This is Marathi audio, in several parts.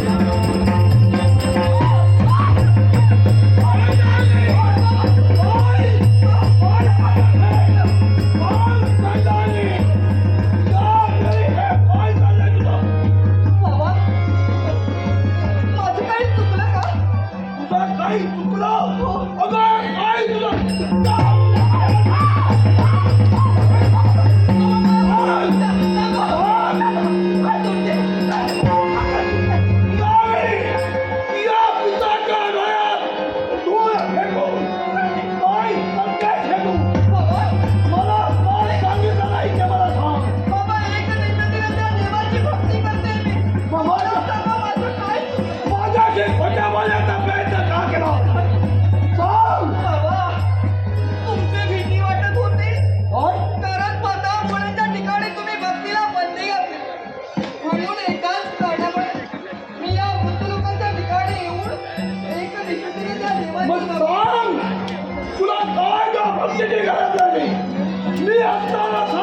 बाबा मी असताना सांग मग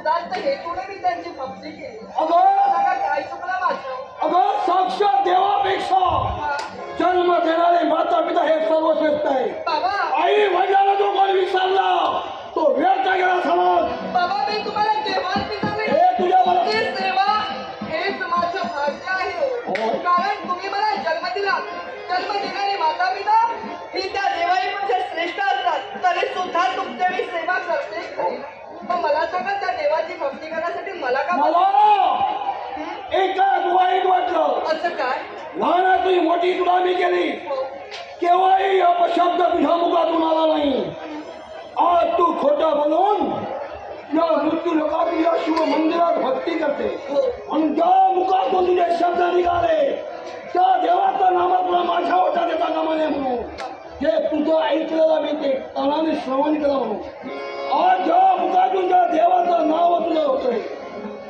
उदात्त हेतूने मी त्यांची भक्ती केली? अगं सांगा काय चुकलं माझं अगं साक्षात देवापेक्षा हा. जन्म देणारे माता पिता हे सर्वश्रेष्ठ आहे. बाबा! आई वडिलांना जो कोण विसरला तो व्यर्थ गेला समज. बाबा मी तुम्हाला केव्हाच विचारले हे तुझ्या मला सेवा हेच माझं भाग्य आहे. हो. हो. कारण तुम्ही मला जन्म दिला. जन्म देणारी माता पिता ही त्या देवाईपेक्षा श्रेष्ठ असतात. तरी सुद्धा तुमच्या मी सेवा करते. खरी. मग मला सांगा त्या देवाची भक्ती करण्यासाठी मला का मला एकाच वाईट वाटलं. असं काय? लहानाची मोठी तुला मी केली. हो. केव्हाही अपशब्द तुझ्या मुखातून आला नाही. आज तू खोटं बोलून या मृत्यू लोकात या शिव मंदिरात भक्ती करते. हो. आणि ज्या मुखातून तुझे शब्द निघाले. त्या देवाचं नाम तुला माझ्या ओटा देता कामा नये म्हणून. हे तुझं ऐकलेलं मी ते कानाने श्रवण केलं म्हणून. आज ज्या मुखातून ज्या देवाचं नाव तुझं होतंय.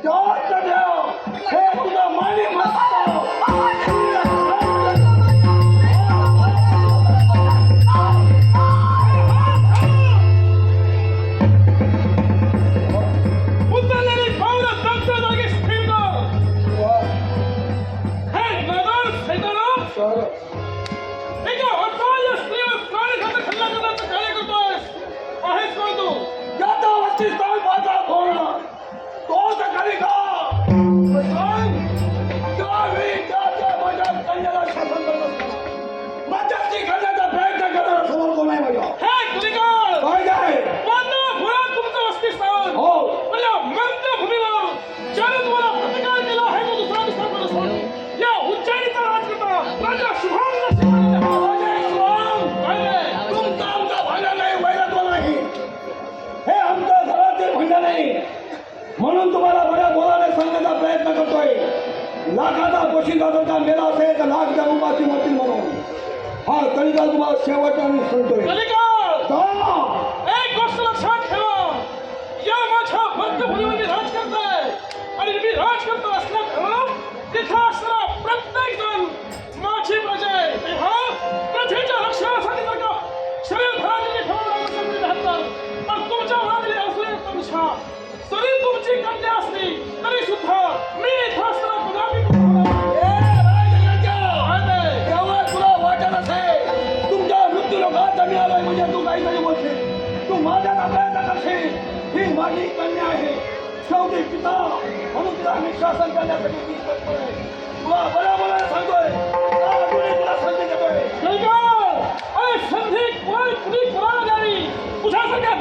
त्या का मेला असेल तर लाख त्या उपाशी म्हणून हा कलिका तुम्हाला शेवट आणि सांगतोय शेवटी पिता म्हणून तिला आम्ही शासन करण्यासाठी वीज करतोय तुला बऱ्या बऱ्या सांगतोय तुला संधी देतोय संधी कोण कुणी कोणाला द्यावी तुझ्यासारख्या